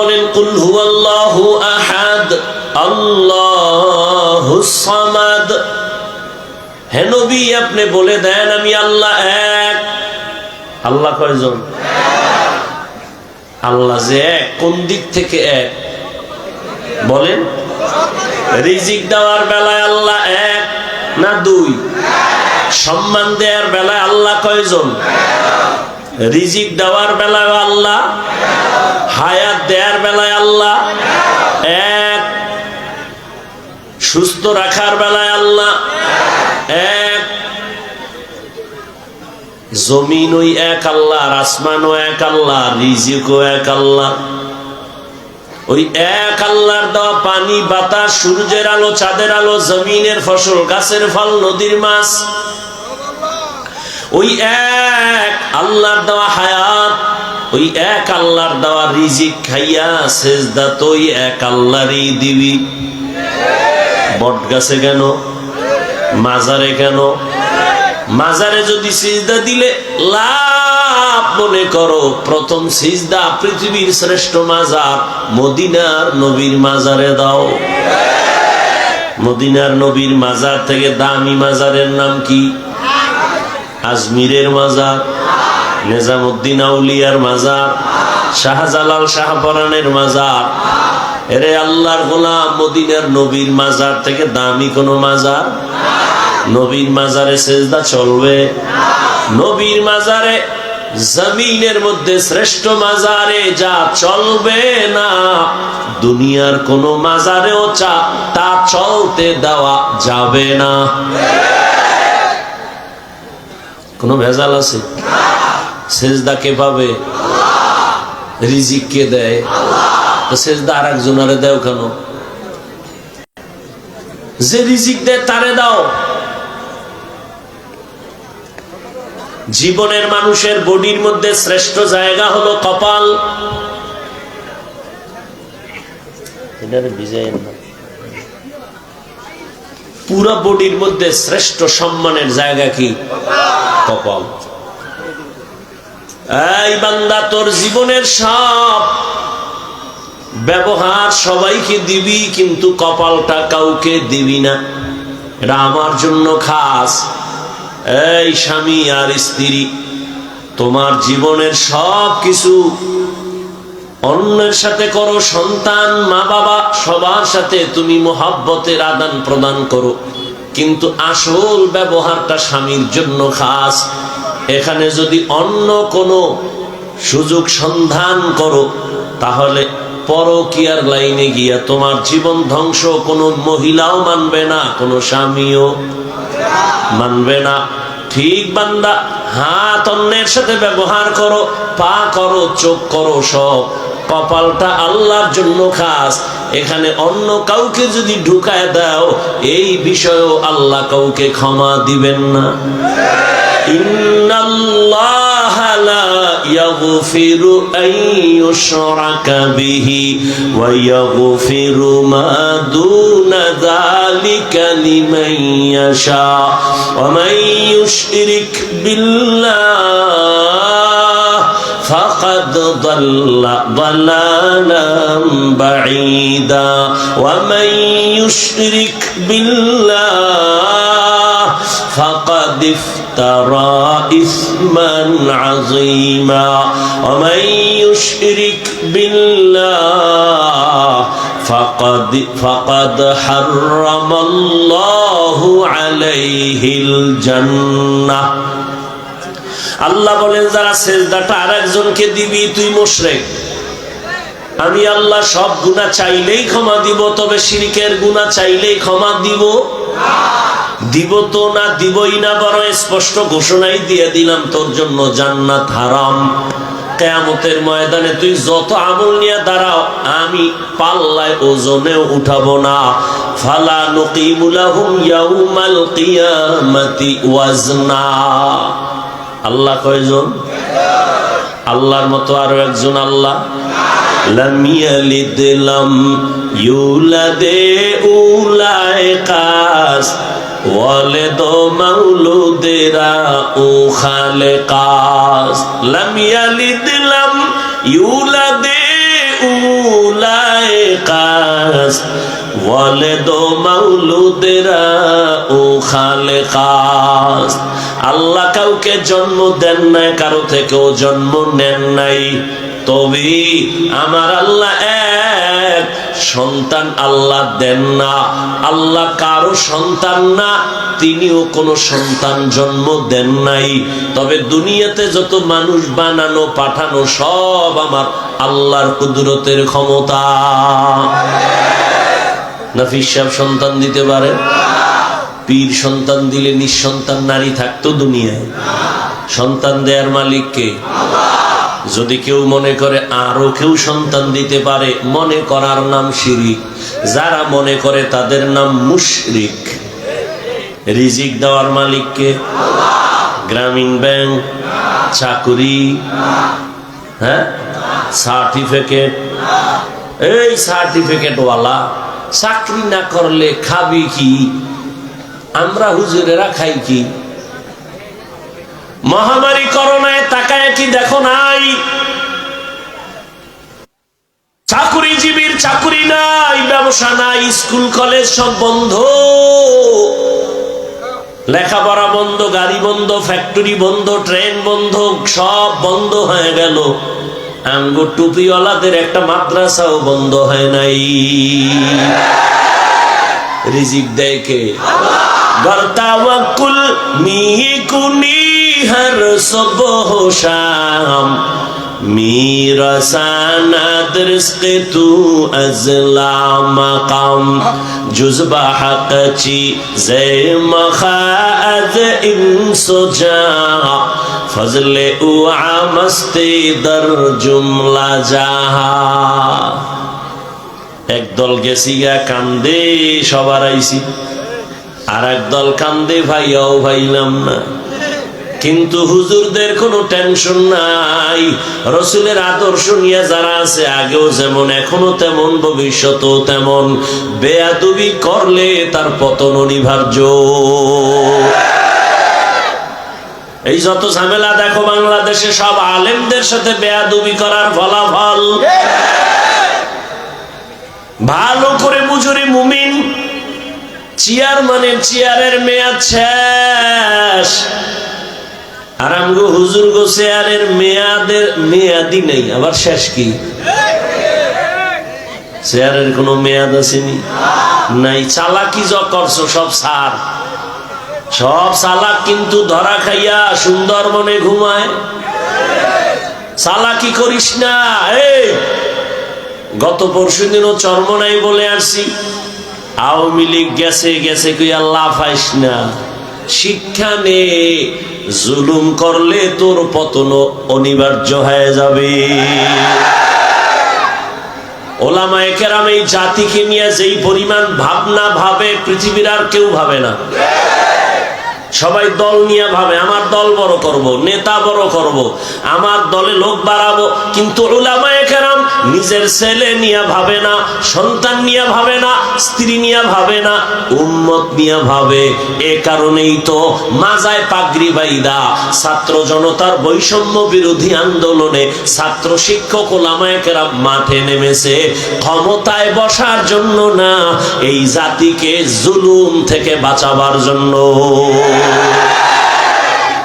বলেন, কুল আহাদ আপনি বলে দেন, আমি আল্লাহ এক। আল্লাহ কয়জন? আল্লাহ যে এক, কোন দিক থেকে এক? বলেন, রিজিক দেওয়ার বেলায় আল্লাহ এক না দুই? সম্মান দেওয়ার বেলায় আল্লাহ কয়জন? রিজিক দেওয়ার বেলায় আল্লাহ বেলায় আল্লাহ। এক, সুস্থ রাখার বেলায় আল্লাহ। এক জমিন ওই এক আল্লাহ, আর আসমানও এক আল্লাহ রিজিকও এক আল্লাহ। ওই এক আল্লাহর দেওয়া পানি, বাতাস, সূর্যের আলো, চাঁদের আলো, জমিনের ফসল, গাছের ফল, নদীর মাছ। ওই এক আল্লাহর দেওয়া হায়াত ওই এক আল্লাহর দেওয়া রিজিক খাইয়া সেজদা তো ওই এক আল্লাহরই দিবি। বট গাছে কেন? মাজারে কেন? মাজারে যদি সিজদা দিলে লাভ মনে করো। প্রথম সিজদা পৃথিবীর শ্রেষ্ঠ মাজার, মদিনার নবীর মাজারে দাও। মদিনার নবীর মাজার থেকে দামি মাজারের নাম কি? আজমিরের মাজার। নেজামুদ্দিন আউলিয়ার মাজার, শাহজালাল শাহপরানের মাজার। এরে আল্লাহর গোলাম মদিনার নবীর মাজার থেকে দামি কোনো মাজার? নবীর মাজারে সেজদা চলবে। নবীর মাজারে জমিনের মধ্যে শ্রেষ্ঠ মাজারে যা চলবে না, দুনিয়ার কোন মাজারেও চা তা চলতে দেওয়া যাবে না। কোনো ভেজাল আছে? সেজদা কে পাবে? রিজিক কে দেয়? তো সেজদা আর একজনারে দেও কেন? যে রিজিক দেয় তারে দাও। জীবনের মানুষের বডির মধ্যে শ্রেষ্ঠ জায়গা হলো কপাল। পুরা বডির মধ্যে শ্রেষ্ঠ সম্মানের জায়গা কি? কপাল। এই বান্দা, তোর জীবনের সব ব্যবহার সবাইকে দিবি, কিন্তু কপালটা কাউকে দিবি না। এটা আমার জন্য খাস। এই স্বামী আর স্ত্রী, তোমার জীবনের সব কিছু অন্যের সাথে করো, সন্তান মা বাবা সবার সাথে তুমি মোহাব্বতের আদান প্রদান করো। কিন্তু আসল ব্যবহারটা স্বামীর জন্য খাস। এখানে যদি অন্য কোনো সুযোগ সন্ধান করো, তাহলে পরকিয়ার লাইনে গিয়া তোমার জীবন ধ্বংস কোনো মহিলাও মানবে না, কোনো স্বামীও মানবে না। ঠিক বান্দা, হাত অন্যের সাথে ব্যবহার করো, পা করো, চোখ করো, সব। কপালটা আল্লাহর জন্য খাস। এখানে অন্য কাউকে যদি ঢুকায় দাও, এই বিষয়েও আল্লাহ কাউকে ক্ষমা দিবেন না। إن الله لا يغفر أن يشرك به ويغفر ما دون ذلك لمن يشاء ومن يشرك بالله فقد ضل ضلالا بعيدا ومن يشرك بالله فقد افترى اثما عظيما ومن يشرك بالله فقد فقد حرم الله عليه الجنه আল্লাহ বলেন যারা সেজদাটা আর একজনকে দিবি তুই মুশরেক আমি আল্লাহ সব গুণা চাইলেই ক্ষমা দিব তবে শিরিকের গুণা চাইলেই ক্ষমা দিব দিব তো না দিবই না বড় স্পষ্ট ঘোষণাই দিয়ে দিলাম, তোর জন্য জান্নাত হারাম। কেয়ামতের ময়দানে তুই যত আমল নিয়ে দাঁড়াও, আমি পাল্লায় ওজনেও উঠাবো না। ফালা নকিমুলাহুম ইয়াউমাল কিয়ামাতি ওয়াজনা। আল্লাহ কয়জন? আল্লাহর মতো আরও একজন আল্লাহ। লাম ইয়ালিদ লাম ইউলাদে উলায় কাস ওয়ালিদ মাউলুদেরা ও খালে কাস লাম ইয়ালিদ লাম ইউলাদে হাস্ত ওয়ালেদ মাউলুদেরা ও খালে কাস আল্লাহ কাউকে জন্ম দেন নাই, কারও থেকেও জন্ম নেন নাই। তবে আমার আল্লাহ এক সন্তান আল্লাহ দেন না। আল্লাহ কারও সন্তান না, তিনিও কোনো সন্তান জন্ম দেন নাই। তবে দুনিয়াতে যত মানুষ বানানো, পাঠানো, সব আমার আল্লাহর কুদরতের ক্ষমতা। নাফিস সাহেব সন্তান দিতে পারে পীর সন্তান দিলে নিঃসন্তান নারী থাকতো দুনিয়ায়। সন্তান দেয়ার মালিককে যদি কেউ মনে করে আরও কেউ সন্তান দিতে পারে, মনে করার নাম শিরিক। যারা মনে করে তাদের নাম মুশরিক। রিজিক দেওয়ার মালিককে? গ্রামীণ ব্যাংক? চাকুরি? হ্যাঁ? সার্টিফিকেট? এই সার্টিফিকেট ওয়ালা চাকরি না করলে খাবি কি? আমরা হুজুরেরা খাই কি? মহামারী করোনায় তাকায় কি দেখো নাই? চাকুরিজীবীর চাকুরি নাই, ব্যবসা নাই, স্কুল, কলেজ সব বন্ধ। লেখাপড়া বন্ধ, গাড়ি বন্ধ, ফ্যাক্টরি বন্ধ, ট্রেন বন্ধ, সব বন্ধ হয়ে গেল। আঙ্গুর টুপিওয়ালাদের একটা মাদ্রাসাও বন্ধ হয় নাই। রিজিক দেয় কে? গর্তাওয়াকুল মি কুনি হর সুবহ শাম میرا ساند رزق تو از لا مقام جز با حق چی زی مخاعد انس جا فضل او عامستی در جمله جاہا একদল গেছি গা কান্দে সবার আইছি আর একদল কান্দে ভাইয়াও ভাইলাম না কিন্তু হুজুরদের কোনো টেনশন নাই। রসুলের আদর্শ নিয়ে যারা আছে, আগেও যেমন, এখনও তেমন, ভবিষ্যতেও তেমন। বেয়াদুবি করলে তার পতন অনিবার্য। এই যত ঝামেলা দেখো, বাংলাদেশে সব আলেমদের সাথে বেয়াদুবি করার ফলাফল। ভালো করে বুঝুরি মুমিন। চেয়ার মানে চেয়ারের মেয়াদ শেষ। আর আমগো হুজুর গো চেয়ারের মেয়াদের মেয়াদি নেই, আবার শেষ কি? চেয়ারের কোনো মেয়াদ আসেনি? নাই, চালাকি য করছ সব সার। সব চালাক কিন্তু ধরা খাইয়া সুন্দর মনে ঘুমায়। চালাকি করিস না এই গত পরশু দিনও চর্মনাই বলে আসছি। আওয়ামী লীগ গেছে গেছে কই আল্লাহ পাইস না। শিক্ষা নে জুলুম করলে তোর পতন অনিবার্য হয়ে যাবে। ওলামায়ে কেরাম এই জাতিকে নিয়ে যেই পরিমাণ ভাবনা ভাবে পৃথিবীর আর কেউ ভাবে না। সবাই দল নিয়ে ভাবে, আমার দল বড় করব, নেতা বড় করব, আমার দলে লোক বাড়াবো। কিন্তু ওলামায়ে কেরাম নিজের ছেলে নিয়ে ভাবে না, সন্তান নিয়ে ভাবে না, স্ত্রী নিয়ে ভাবে না, উম্মত নিয়ে ভাবে। এ কারণেই তো মাজায় পাগরি বাইদা, ছাত্র জনতার বৈষম্য বিরোধী আন্দোলনে ছাত্র শিক্ষক ওলামায়কেরা মাঠে নেমেছে। ক্ষমতায় বসার জন্য না, এই জাতিকে জুলুম থেকে বাঁচাবার জন্য।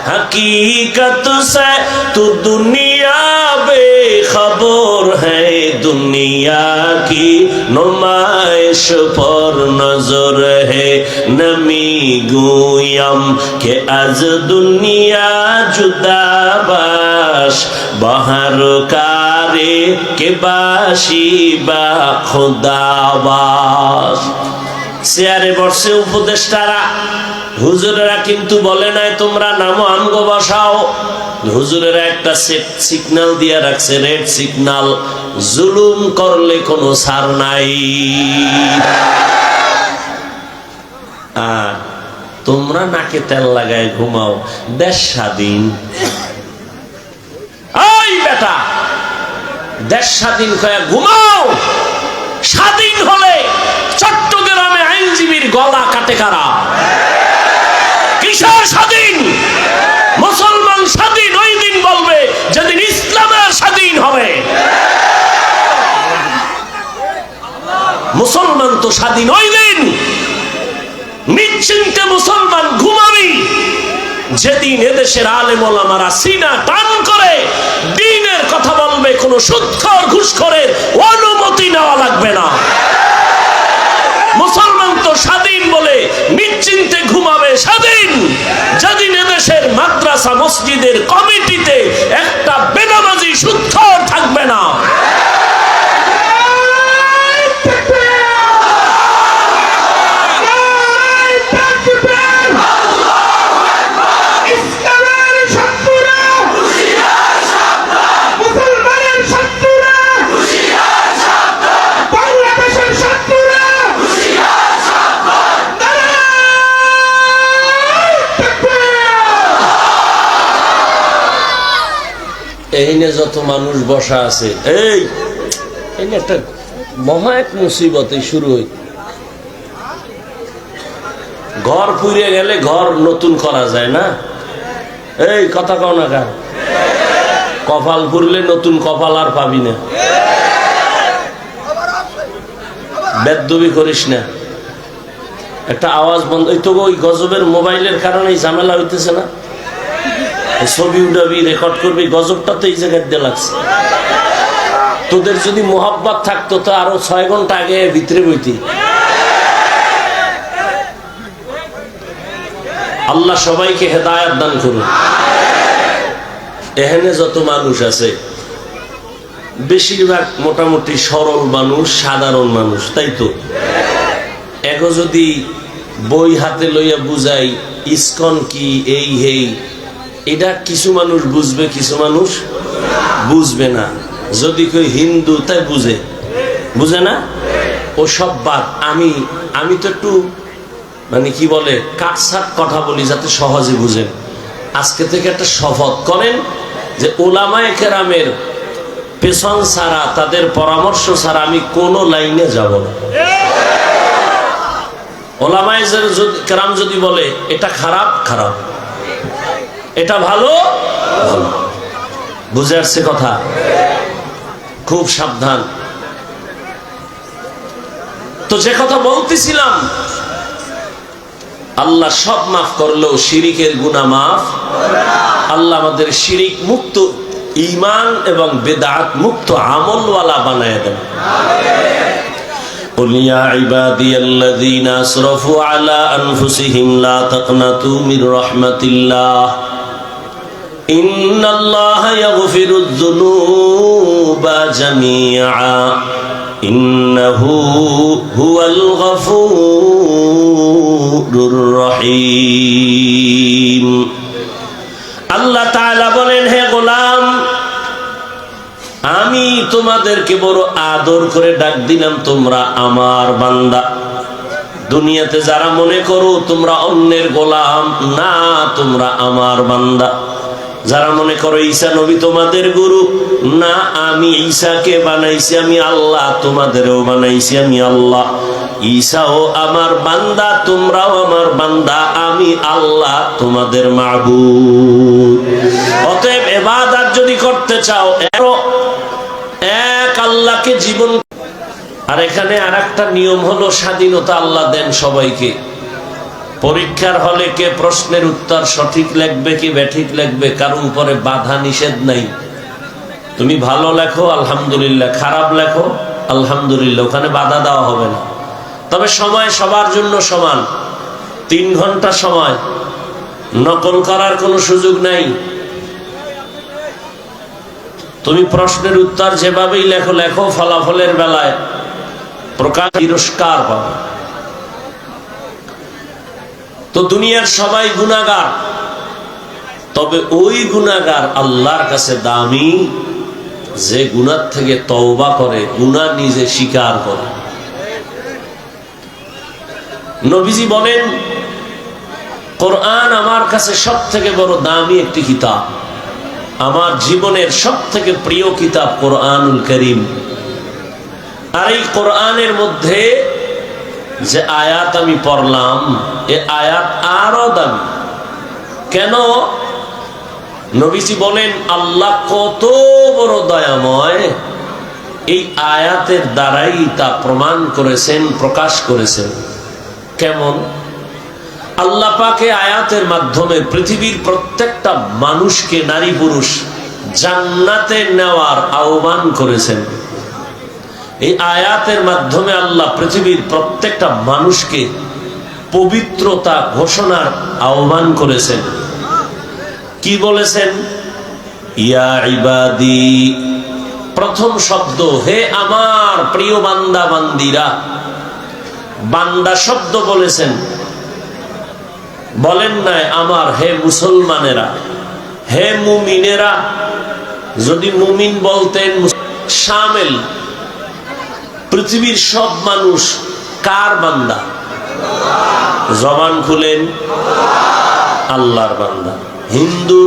হকীকত সে তু দুনিয়া বেখবর। ہے دنیا کی نمائش پر نظر ہے نمی گویم کہ از دنیا جدا باش বাহার কারে কে বাসি বা খোদাবাস চেয়ারে বসে উপদেষ্টারা হুজুরেরা কিন্তু বলে নাই, তোমরা নামো আমগো বসাও। হুজুরেরা একটা সিগন্যাল দিয়ে রাখছে রেড সিগন্যাল জুলুম করলে কোনো সার নাই। তোমরা নাকে তেল লাগায় ঘুমাও, দেশ স্বাধীন। এই বেটা, দেশ স্বাধীন কয়া ঘুমাও। স্বাধীন হলে চট্টগ্রামে আইনজীবীর গলা কাটে কারা? কিসের স্বাধীন, মুসলমান স্বাধীন ওই দিন বলবে যেদিন ইসলামের স্বাধীন হবে। মুসলমান তো স্বাধীন হইলেন নিশ্চিন্তে মুসলমান ঘুমাবি। যেদিন এদেশের আলেম ওলামারা সিনা টান করে, দিনের কথা বলবে, কোনো সুৎখর ঘুষখরের অনুমতি নেওয়া লাগবে না। মুসলমান তো স্বাধীন বলে নিশ্চিন্তে ঘুমাবে স্বাধীন। যেদিন এদেশের মাদ্রাসা, মসজিদের কমিটিতে একটা বেনামাজি সুদ্ধ থাকবে না। এইনে যত মানুষ বসা আছে, এই একটা মহা এক মুসিবতে শুরু হই ঘর পুড়িয়ে গেলে ঘর নতুন করা যায় না? এই, কথা কও না কার? কপাল পুরলে নতুন কপাল আর পাবি না। বেদবি করিস না। একটা আওয়াজ বন্ধ ওই তো ওই গজবের মোবাইলের কারণে ঝামেলা হইতেছে না? ছবি উঠাবি রেকর্ড করবি, গজবটা তো এই জায়গায় দিয়ে লাগছে। তোদের যদি মোহাব্বত থাকতো, তো আরও ছয় ঘণ্টা আগে ভিতরে বইতি। আল্লাহ সবাইকে হেদায়াত দান করুন। এখানে যত মানুষ আছে, বেশিরভাগ মোটামুটি সরল মানুষ, সাধারণ মানুষ, তাই তো? এগো যদি বই হাতে লইয়া বুঝাই, ইস্কন কি, এই, হেই এটা কিছু মানুষ বুঝবে, কিছু মানুষ বুঝবে না। যদি কেউ হিন্দু, তাই বুঝে। বুঝে না? ও সব বাদ। আমি আমি তো একটু মানে কি বলে কাটসাট কথা বলি যাতে সহজে বুঝেন আজকে থেকে একটা শপথ করেন যে ওলামায় কেরামের পেছন ছাড়া, তাদের পরামর্শ ছাড়া আমি কোনো লাইনে যাব না। ওলামায় কেরাম যদি বলে, এটা খারাপ খারাপ। এটা ভালো ভালো বুঝে আসছে কথা খুব সাবধান তো যে কথা বলতেছিলাম আল্লাহ সব মাফ করলো শিরিকের গুণা মাফ আল্লাহ আমাদের শিরিক মুক্ত ইমান এবং বেদাত মুক্ত আমলওয়ালা বানায় দেন قل يا عبادي الذين اسرفوا على انفسهم لا تقنطوا من رحمه الله ان الله يغفر الذنوب جميعا انه هو الغفور الرحيم আল্লাহ তাআলা বলেন হে গোলাম আমি তোমাদেরকে বড় আদর করে ডাক দিলাম তোমরা আমার বান্দা দুনিয়াতে যারা মনে করো তোমরা অন্যের গোলাম না তোমরা আমার বান্দা যারা মনে করো ঈসা নবী তোমাদের গুরু, না, আমি ঈসাকে বানাইছি, আমি আল্লাহ তোমাদেরও বানাইছি, আমি আল্লাহ। ঈসাও আমার বান্দা, তোমরাও আমার বান্দা, আমি আল্লাহ তোমাদের মাহবুব অতএব এবাদাত যদি করতে চাও, এরো এক আল্লাহকে জীবন আর এখানে আর নিয়ম হলো স্বাধীনতা আল্লাহ দেন সবাইকে। পরীক্ষার হলে কে প্রশ্নের উত্তর সঠিক লিখবে কি ব্যাঠিক লিখবে, কারও উপরে বাধা নিষেধ নাই। তুমি ভালো লেখো, আলহামদুলিল্লাহ। খারাপ লেখো, আলহামদুলিল্লাহ। ওখানে বাধা দেওয়া হবে না। তবে সময় সবার জন্য সমান। তিন ঘণ্টা সময়। নকল করার কোনো সুযোগ নাই। তুমি প্রশ্নের উত্তর যেভাবেই লেখো লেখো ফলাফলের বেলায়। প্রকাশ, তিরস্কার পাবে। তো দুনিয়ার সবাই গুণাগার তবে ওই গুণাগার আল্লাহর কাছে দামি, যে গুনার থেকে তওবা করে গুণা নিজে স্বীকার করে। নবীজি বলেন, কোরআন আমার কাছে সব থেকে বড় দামি একটি কিতাব। আমার জীবনের সব থেকে প্রিয় কিতাব কোরআনুল করিম। আর এই কোরআনের মধ্যে যে আয়াত আমি পড়লাম, এ আয়াত আরও দামি। কেন? নবীজি বলেন, আল্লাহ কত বড় দয়াময়। এই আয়াতের দ্বারাই তা প্রমাণ করেছেন, প্রকাশ করেছেন। কেমন? আল্লাহ পাকে আয়াতের মাধ্যমে পৃথিবীর প্রত্যেকটা মানুষকে নারী পুরুষ জান্নাতে নেওয়ার আহ্বান করেছেন। এই আয়াতের মাধ্যমে আল্লাহ পৃথিবীর প্রত্যেকটা মানুষকে পবিত্রতা ঘোষণার আহ্বান করেছেন। কি বলেছেন? ইয়া প্রথম শব্দ, হে আমার প্রিয় বান্দা বান্দিরা। বান্দা শব্দ বলেছেন। বলেন নাই, আমার হে মুসলমানেরা, হে মুমিনেরা, যদি মুমিন বলতেন, শামেল পৃথিবীর সব মানুষ কার বান্দা? জবান খুলেন, আল্লাহর বান্দা। হিন্দু,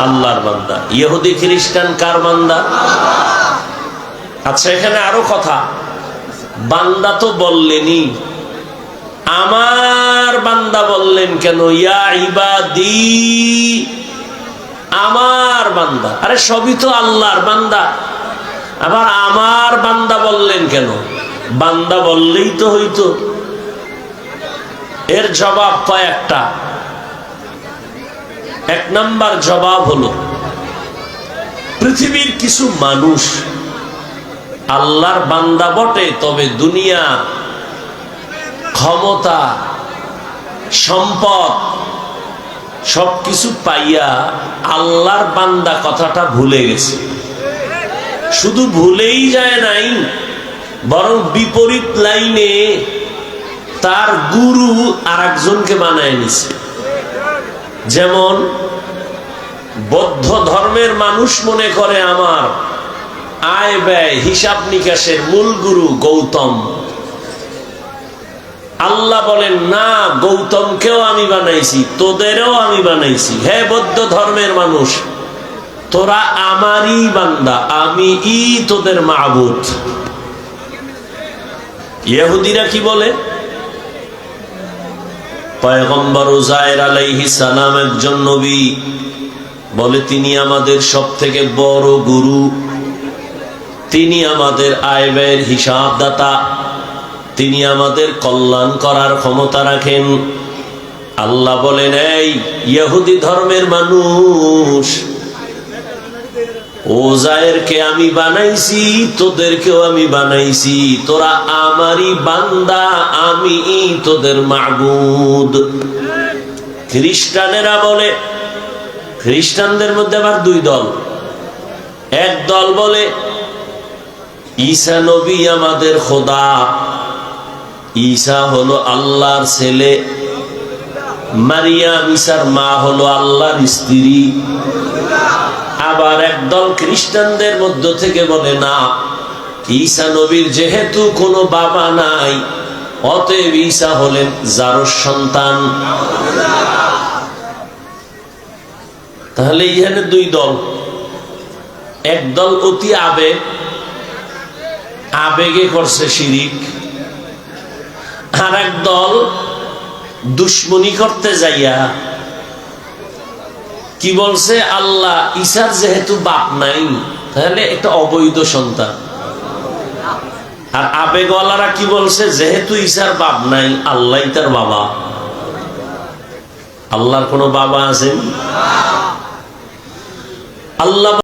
আল্লাহর বান্দা। ইহুদি, খ্রিস্টান কার বান্দা? আচ্ছা এখানে আরও কথা। বান্দা তো বললেনই আমার বান্দা বললেন কেন? ইয়া ইবাদি, আমার বান্দা। আরে সবই তো আল্লাহর বান্দা। আবার আমার বান্দা বললেন কেন? বান্দা বললেই তো হইতো। এর জবাব পায় একটা। এক নাম্বার জবাব হলো, পৃথিবীর কিছু মানুষ আল্লাহর বান্দা বটে, তবে দুনিয়া ক্ষমতা, সম্পদ সবকিছু পাইয়া আল্লাহর বান্দা কথাটা ভুলে গেছে। শুধু ভুলেই যায় নাই, বরং বিপরীত লাইনে তার গুরু আর একজনকে বানায় নিছে। যেমন, বৌদ্ধ ধর্মের মানুষ মনে করে আমার আয় ব্যয় হিসাব নিকাশের মূল গুরু গৌতম। আল্লাহ বলেন, না, গৌতমকেও আমি বানাইছি, তোদেরও আমি বানাইছি। হে বৌদ্ধ ধর্মের মানুষ তোরা আমারই বান্দা আমি ই তোদের মাহবুদ ইহুদিরা কি বলে? পয়গম্বর উজায়ের আলাইহি সালাম একজন বলে, তিনি আমাদের সব থেকে বড় গুরু। তিনি আমাদের আয় ব্যয়ের হিসাব দাতা তিনি আমাদের কল্যাণ করার ক্ষমতা রাখেন। আল্লাহ বলেন, এই ইহুদি ধর্মের মানুষ ওজায়েরকে আমি বানাইছি, তোদেরকেও আমি বানাইছি, তোরা আমারই বান্দা আমি তোদের মাহবুদ খ্রিস্টানেরা বলে, খ্রিস্টানদের মধ্যে আবার দুই দল। এক দল বলে, ঈসা নবী আমাদের খোদা। ঈসা হলো আল্লাহর ছেলে। মারিয়াম, ঈসার মা হলো আল্লাহর স্ত্রী। আবার একদল খ্রিস্টানদের মধ্য থেকে বলে, না, ঈসা নবীর যেহেতু কোনো বাবা নাই, অতএব ঈসা হলেন যার সন্তান। তাহলে এখানে দুই দল, এক দল অতি আবেগ আবেগে করছে শিরিক, আর এক দল দুশ্মনী করতে যাইয়া কি বলছে? আল্লাহ ঈশার যেহেতু বাপ নাই, তাহলে এটা অবৈধ সন্তান। আর আবেগওয়ালারা কি বলছে? যেহেতু ঈশার বাপ নাই আল্লাহ তার বাবা। আল্লাহর কোনো বাবা আছেন? আল্লাহ